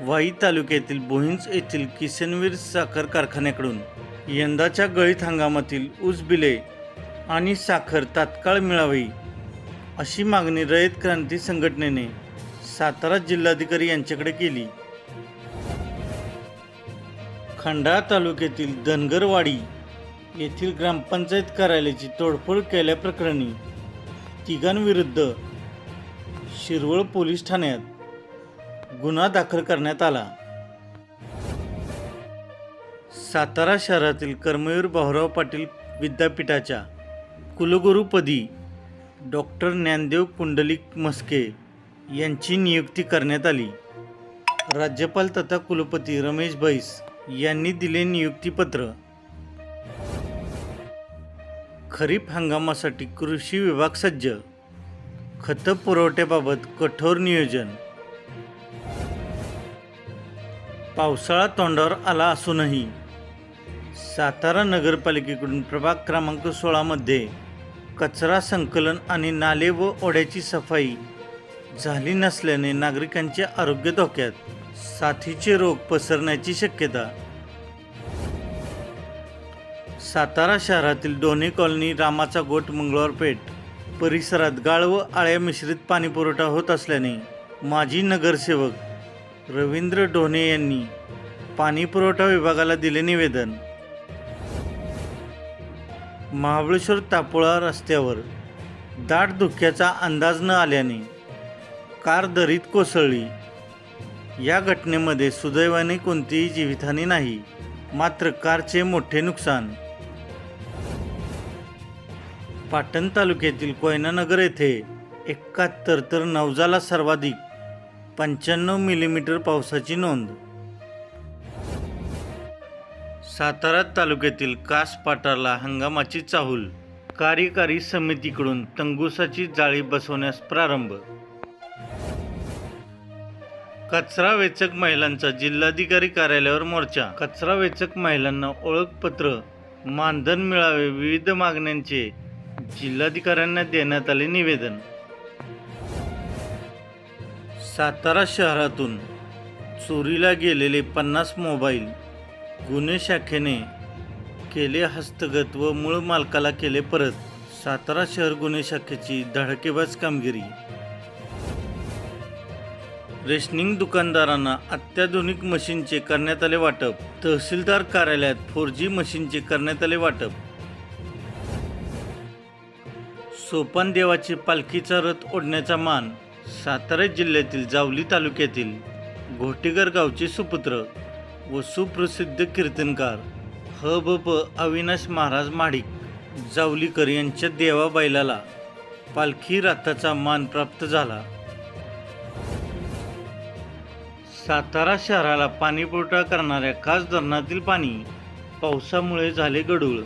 वाई तालुक्यातील बोहिंज येथील किसनवीर साखर कारखान्याकडून यंदाच्या गळीत हंगामातील ऊस बिले आणि साखर तात्काळ मिळावी अशी मागणी रयत क्रांती संघटनेने सातारा जिल्हाधिकारी यांच्याकडे केली. खंडाळा तालुक्यातील धनगरवाडी येथील ग्रामपंचायत कार्यालयाची तोडफोड केल्याप्रकरणी तिघांविरुद्ध शिरवळ पोलीस ठाण्यात गुन्हा दाखल करण्यात आला. सातारा शहरातील कर्मवीर भाऊराव पाटील विद्यापीठाच्या कुलगुरूपदी डॉक्टर ज्ञानदेव कुंडलिक मस्के यांची नियुक्ती करण्यात आली. राज्यपाल तथा कुलपती रमेश बैस यांनी दिले नियुक्तीपत्र. खरीप हंगामासाठी कृषी विभाग सज्ज. खतं पुरवठ्याबाबत कठोर नियोजन. पावसाळा तोंडावर आला असूनही सातारा नगरपालिकेकडून प्रभाग क्रमांक सोळामध्ये कचरा संकलन आणि नाले व ओढ्याची सफाई झाली नसल्याने नागरिकांचे आरोग्य धोक्यात साथीचे रोग पसरण्याची शक्यता. सातारा शहरातील दोन्ही कॉलनी रामाचा गोट मंगळवार पेठ परिसरात गाळ व आळ्या मिश्रित पाणीपुरवठा होत असल्याने माजी नगरसेवक रवींद्र ढोणे यांनी पाणी पुरवठा विभागाला दिले निवेदन. महाबळेश्वर तापोळा रस्त्यावर दाट धुक्याचा अंदाज न आल्याने कार दरीत कोसळली. या घटनेमध्ये सुदैवाने कोणतीही जीवितहानी नाही मात्र कारचे मोठे नुकसान. पाटण तालुक्यातील कोयनानगर येथे एकाहत्तर तर नवजाला सर्वाधिक पंच्याण्णव मिलीमीटर पावसाची नोंद. सातारा तालुक्यातील कास पाटारला हंगामाची चाहूल. कार्यकारी समितीकडून तंगुसाची जाळी बसवण्यास प्रारंभ. कचरा वेचक महिलांचा जिल्हाधिकारी कार्यालयावर मोर्चा. कचरा वेचक महिलांना ओळखपत्र मानधन मिळावे विविध मागण्यांचे जिल्हाधिकाऱ्यांना देण्यात आले निवेदन. सातारा शहरातून चोरीला गेलेले पन्नास मोबाईल गुन्हे शाखेने केले हस्तगत व मूळ मालकाला केले परत. सातारा शहर गुन्हे शाखेची धडकेबाज कामगिरी. रेशनिंग दुकानदारांना अत्याधुनिक मशीनचे करण्यात आले वाटप. तहसीलदार कार्यालयात फोर जी मशीनचे करण्यात आले वाटप. सोपान देवाची पालखीचा रथ ओढण्याचा मान. सातारा जिल्ह्यातील जावली तालुक्यातील घोटेगर गावचे सुपुत्र व सुप्रसिद्ध कीर्तनकार ह ब प अविनाश महाराज माडिक जावलीकर यांच्या देवा बैलाला पालखी रथाचा मान प्राप्त झाला. सातारा शहराला पाणीपुरवठा करणाऱ्या खास धरणातील पाणी पावसामुळे झाले गडूळ.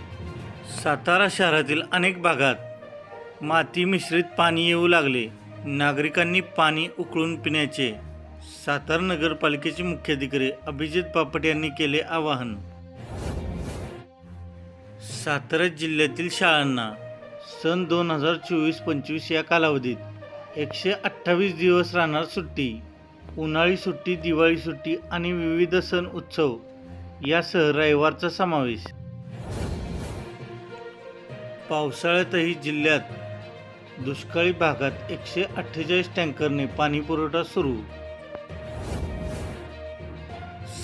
सातारा शहरातील अनेक भागात माती मिश्रित पाणी येऊ लागले. नागरिकांनी पाणी उकळून पिण्याचे सातारा नगरपालिकेचे मुख्याधिकारी अभिजित बापट यांनी केले आवाहन. सातारा जिल्ह्यातील शाळांना सन दोन हजार चोवीस पंचवीस या कालावधीत एकशे अठ्ठावीस दिवस राहणार सुट्टी उन्हाळी सुट्टी दिवाळी सुट्टी आणि विविध सण उत्सव यासह रविवारचा समावेश. पावसाळ्यातही जिल्ह्यात दुष्काळी भागात एकशे अठ्ठेचाळीस टँकरने पाणी पुरवठा सुरू.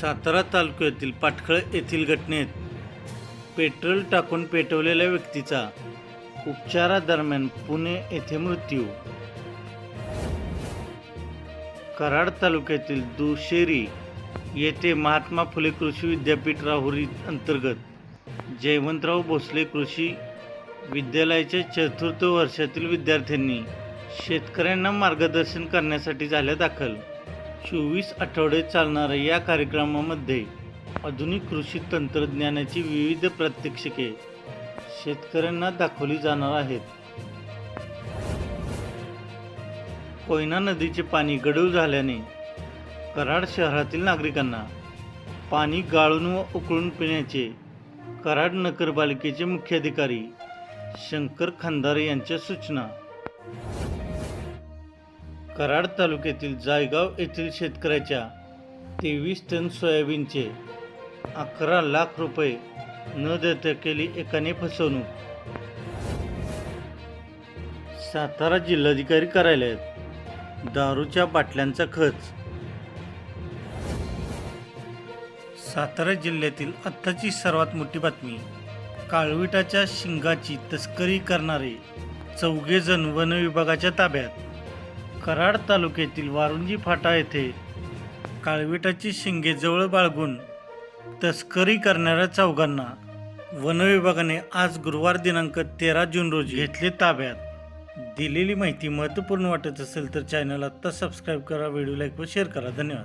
सातारा तालुक्यातील पाटखळ येथील घटनेत पेट्रोल टाकून पेटवलेल्या व्यक्तीचा उपचारादरम्यान पुणे येथे मृत्यू. कराड तालुक्यातील दुशेरी येथे महात्मा फुले कृषी विद्यापीठ राहुरी अंतर्गत जयवंतराव भोसले कृषी विद्यालयाच्या चतुर्थ वर्षातील विद्यार्थ्यांनी शेतकऱ्यांना मार्गदर्शन करण्यासाठी झाल्या दाखल. चोवीस आठवडे चालणाऱ्या या कार्यक्रमामध्ये आधुनिक कृषी तंत्रज्ञानाची विविध प्रात्यक्षिके शेतकऱ्यांना दाखवली जाणार आहेत. कोयना नदीचे पाणी गढूळ झाल्याने कराड शहरातील नागरिकांना पाणी गाळून व उकळून पिण्याचे कराड नगरपालिकेचे मुख्याधिकारी शंकर खंदारे यांच्या सूचना. कराड तालुक्यातील जायगाव येथील शेतकऱ्याच्या तेवीस टन सोयाबीनचे अकरा लाख रुपये न देता केली एकाने फसवणूक. सातारा जिल्हाधिकारी कार्यालयात दारूच्या बाटल्यांचा खर्च सातारा जिल्ह्यातील आत्ताची सर्वात मोठी बातमी. काळविटाच्या शिंगाची तस्करी करणारे चौघे जण वन विभागाच्या ताब्यात. कराड तालुक्यातील वारुंजी फाटा येथे काळविटाची शिंगे जवळ बाळगून तस्करी करणाऱ्या चौघांना वनविभागाने आज गुरुवार दिनांक तेरा जून रोजी घेतले ताब्यात. दिलेली माहिती महत्त्वपूर्ण वाटत असेल तर चॅनल आत्ता सबस्क्राईब करा व्हिडिओ लाईक व शेअर करा. धन्यवाद.